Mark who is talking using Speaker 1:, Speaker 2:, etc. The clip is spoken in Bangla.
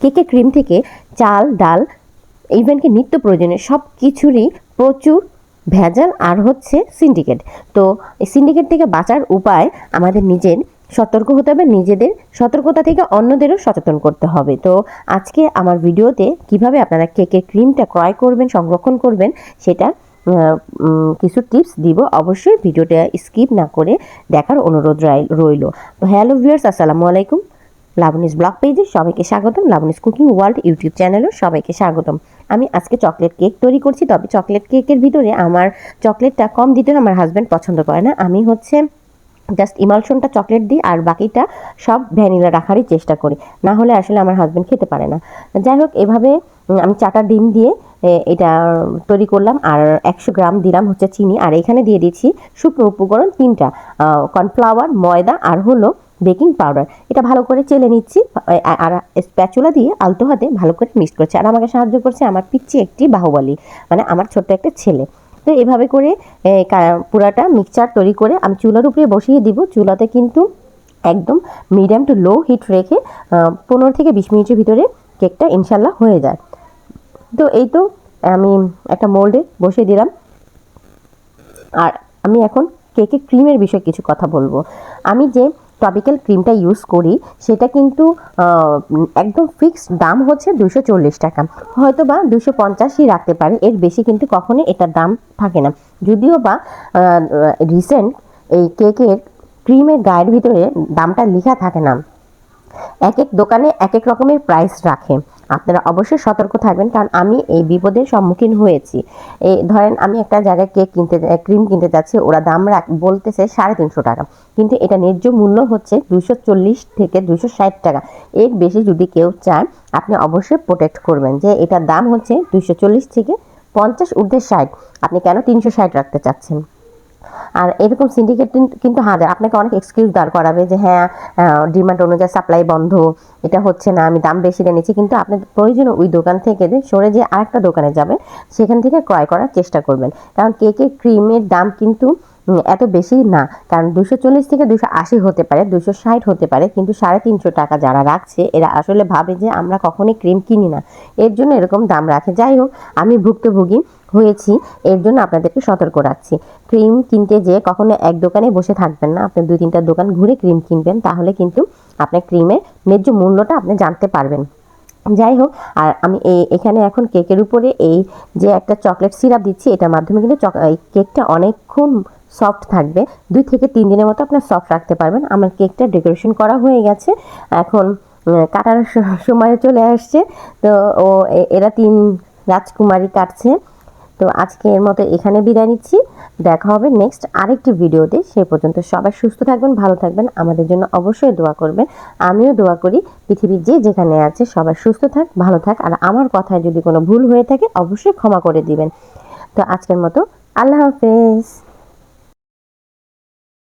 Speaker 1: কেকের ক্রিম থেকে চাল, ডাল ইভেন কি নিত্য প্রয়োজনীয় সব কিছুরই প্রচুর ভেজাল আর হচ্ছে সিন্ডিকেট তো এই সিন্ডিকেট থেকে বাঁচার উপায় আমাদের নিজের সতর্ক হতে হবে, নিজেদের সতর্কতা থেকে অন্যদেরও সচেতন করতে হবে। তো আজকে আমার ভিডিওতে কীভাবে আপনারা কেকের ক্রিমটা ক্রয় করবেন, সংরক্ষণ করবেন, সেটা কিছু টিপস দিব। অবশ্যই ভিডিওটা স্কিপ না করে দেখার অনুরোধ রইল তো হ্যালো ভিউয়ার্স আসসালামু আলাইকুম। লাবণীস ব্লগ পেজে সবাইকে স্বাগতম। লাবণীস কুকিং ওয়ার্ল্ড ইউটিউব চ্যানেলও সবাইকে স্বাগতম। আমি আজকে চকলেট কেক তৈরি করছি, তবে চকলেট কেকের ভিতরে আমার চকলেটটা কম দিতে আমার হাজব্যান্ড পছন্দ করে না। আমি হচ্ছে জাস্ট ইমালশনটা চকলেট দিই আর বাকিটা সব ভ্যানিলা রাখারই চেষ্টা করি। না হলে আসলে আমার হাজব্যান্ড খেতে পারে না। যাই হোক, এভাবে আমি চাটা ডিম দিয়ে এটা তৈরি করলাম আর একশো গ্রাম দিলাম হচ্ছে চিনি। আর এখানে দিয়ে দিচ্ছি শুকনো উপকরণ তিনটা কর্নফ্লাওয়ার ময়দা আর হলো বেকিং পাউডার। এটা ভালো করে চেলে নিচ্ছি আর স্প্যাচুলা দিয়ে আলতো হাতে ভালো করে মিক্স করছি। আর আমাকে সাহায্য করছে আমার পিচ্ছি একটি বাহুবলী মানে আমার ছোট্ট একটা ছেলে। তো এভাবে করে পুরাটা মিক্সচার তৈরি করে আমি চুলার উপরে বসিয়ে দিব। চুলাতে কিন্তু একদম মিডিয়াম টু লো হিট রেখে পনেরো থেকে বিশ মিনিটের ভিতরে কেকটা ইনশাল্লাহ হয়ে যায়। তো এই তো আমি একটা মোল্ডে বসিয়ে দিলাম। আর আমি এখন কেকের ক্রিমের বিষয়ে কিছু কথা বলব। আমি যে টপিক্যাল ক্রিমটা ইউজ করি, সেটা কিন্তু একদম ফিক্সড দাম হচ্ছে দুশো চল্লিশ টাকা। হয়তো বা দুশো পঞ্চাশই রাখতে পারে, এর বেশি কিন্তু কখনোই এটার দাম থাকে না। যদিও বা রিসেন্ট এই কেকের ক্রিমের গায়ের ভিতরে দামটা লেখা থাকে না। এক এক দোকানে এক এক রকমের প্রাইস রাখে। আপনারা অবশ্যই সতর্ক থাকবেন, কারণ আমি এই বিপদের সম্মুখীন হয়েছি। এই ধরেন আমি একটা জায়গায় কেক কিনতে ক্রিম কিনতে যাচ্ছি, ওরা দাম রাখ, বলতেছে সাড়ে তিনশো টাকা। কিন্তু এটা ন্যায্য মূল্য হচ্ছে দুশো চল্লিশ থেকে দুশো ষাট টাকা। এর বেশি যদি কেউ চান আপনি অবশ্যই প্রোটেক্ট করবেন যে এটার দাম হচ্ছে দুশো চল্লিশ থেকে পঞ্চাশ ঊর্ধ্বে ষাট। আপনি কেন তিনশো ষাট রাখতে চাচ্ছেন? আর এরকম সিন্ডিকেট কিন্তু হাজার আপনাকে অনেক এক্সকিউজ দাঁড় করাবে যে হ্যাঁ ডিমান্ড অনুযায়ী সাপ্লাই বন্ধ, এটা হচ্ছে না, আমি দাম বেশি দিয়ে কিন্তু আপনার প্রয়োজন ওই দোকান থেকে যে সরে যে আরেকটা দোকানে যাবেন, সেখান থেকে ক্রয় করার চেষ্টা করবেন। কারণ কেকের ক্রিমের দাম কিন্তু এত বেশি না। কারণ দুশো চল্লিশ থেকে দুশো আশি হতে পারে, দুশো ষাট হতে পারে, কিন্তু সাড়ে তিনশো টাকা যারা রাখছে, এরা আসলে ভাবে যে আমরা কখনোই ক্রিম কিনি না। এর জন্য এরকম দাম রাখে। যাই হোক, আমি ভুক্তভোগী হয়েছি, এর জন্য আপনাদেরকে সতর্ক রাখছি। ক্রিম কিনতে যেয়ে কখনো এক দোকানে বসে থাকবেন না। আপনি দুই তিনটা দোকান ঘুরে ক্রিম কিনবেন, তাহলে কিন্তু আপনার ক্রিমের ন্যায্য মূল্যটা আপনি জানতে পারবেন। যাই হোক, আর আমি এই- এখানে এখন কেকের উপরে এই যে একটা চকলেট সিরাপ দিচ্ছি, এটার মাধ্যমে কিন্তু এই কেকটা অনেকক্ষণ সফট থাকবে। দুই থেকে তিন দিনের মতো আপনার সফট রাখতে পারবেন। আমার কেকটা ডেকোরেশন করা হয়ে গেছে। এখন কাটার সময় চলে আসছে। তো ও এরা তিন রাজকুমারী কাটছে। তো আজকের মতো এখানে বিদায় নিচ্ছি। দেখা হবে নেক্সট আরেকটি ভিডিওতে। সে পর্যন্ত সবাই সুস্থ থাকবেন, ভালো থাকবেন। আমাদের জন্য অবশ্যই দোয়া করবেন। আমিও দোয়া করি, পৃথিবীর যে যেখানে আছে সবাই সুস্থ থাক, ভালো থাক। আর আমার কথায় যদি কোনো ভুল হয়ে থাকে, অবশ্যই ক্ষমা করে দিবেন। তো আজকের মতো আল্লাহ হাফেজ।